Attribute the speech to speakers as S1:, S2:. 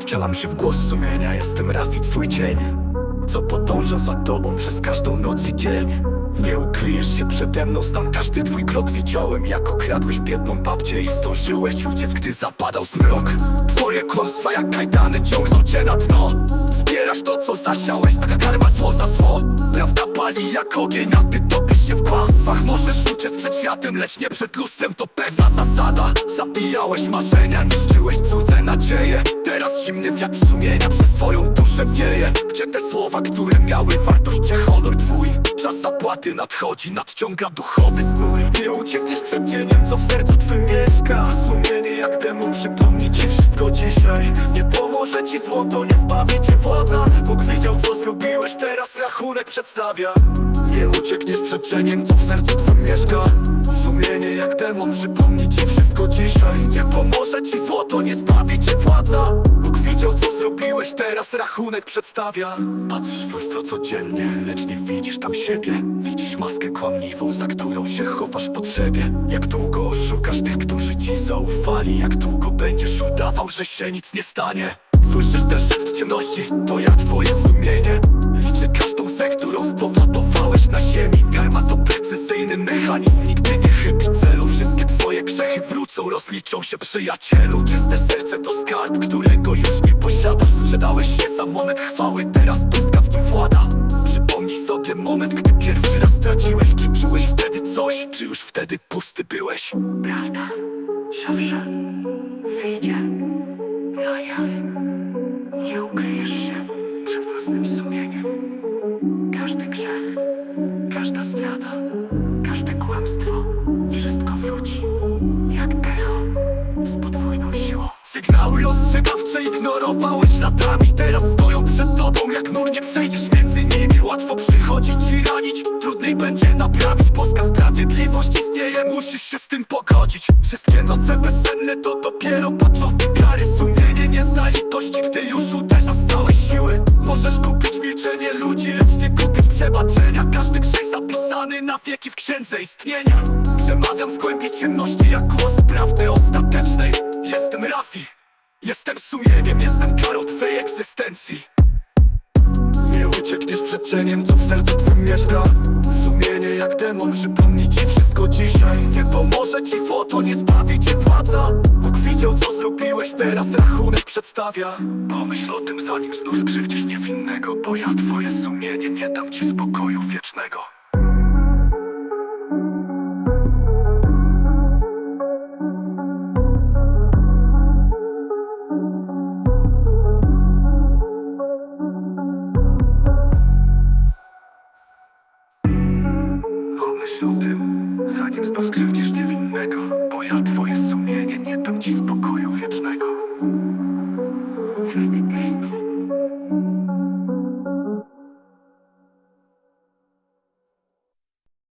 S1: Wcielam się w głos sumienia, jestem Rafi, twój cień Co podąża za tobą przez każdą noc i dzień. Nie ukryjesz się przede mną, znam każdy twój krok. Widziałem jak okradłeś biedną babcię i zdążyłeś uciec, gdy zapadał zmrok. Twoje kłamstwa jak kajdany ciągną cię na dno. Zbierasz to co zasiałeś, taka karma zło za zło. Prawda pali jak ogień, a ty topisz się w kłamstwach Możesz uciec przed światem, lecz nie przed lustrem, to pewna zasada. Zabijałeś marzenia, niszczyłeś cudze nadzieje. Teraz zimny wiatr sumienia przez twoją duszę wieje. Gdzie te słowa, które miały wartość, gdzie honor twój? Czas zapłaty nadchodzi, nadciąga duchowy snój Nie uciekniesz przed cieniem, co w sercu twym mieszka. Sumienie jak demon przypomni ci wszystko dzisiaj. Nie pomoże ci złoto, nie zbawi cię władza Bóg widział co teraz rachunek przedstawia. Nie uciekniesz przed co w sercu twym mieszka. Sumienie jak demon przypomni ci wszystko dzisiaj. Nie pomoże ci złoto, nie zbawi cię władza. Bóg widział co zrobiłeś, teraz rachunek przedstawia. Patrzysz w lustro codziennie, lecz nie widzisz tam siebie. Widzisz maskę kłamliwą, za którą się chowasz pod siebie Jak długo oszukasz tych, którzy ci zaufali? Jak długo będziesz udawał, że się nic nie stanie? Słyszysz też w ciemności, to ja twoje sumienie spowodowałeś na ziemi. Karma to precyzyjny mechanizm, nigdy nie chybi celu. Wszystkie twoje grzechy wrócą, rozliczą się przyjacielu. Czyste serce to skarb, którego już nie posiadasz. Sprzedałeś się za moment chwały, teraz pustka w nim włada. Przypomnij sobie moment, gdy pierwszy raz straciłeś. Czy czułeś wtedy coś, czy już wtedy pusty byłeś?
S2: Prawda. Zawsze wyjdzie
S1: ignorowałeś latami Teraz stoją przed tobą jak mur Nie przejdziesz między nimi Łatwo przychodzić i ranić. Trudniej będzie naprawić Boska sprawiedliwość istnieje Musisz się z tym pogodzić. Wszystkie noce bezsenne to dopiero początek kary. Sumienie nie zna litości Gdy już uderza z całej siły. Możesz kupić milczenie ludzi Lecz nie kupisz przebaczenia. Każdy grzech zapisany na wieki w księdze istnienia. Przemawiam z głębi ciemności jak głos prawdy ostatecznej. Jestem Rafi Jestem sumieniem, jestem karą twej egzystencji. Nie uciekniesz przed cieniem, co w sercu twym mieszka. Sumienie jak demon przypomni ci wszystko dzisiaj. Nie pomoże ci złoto, nie zbawi cię władza. Bóg widział co zrobiłeś, teraz rachunek przedstawia. Pomyśl o tym zanim znów skrzywdzisz niewinnego Bo ja twoje sumienie nie dam ci spokoju wiecznego skrzywdzisz niewinnego Bo ja twoje sumienie nie dam ci spokoju wiecznego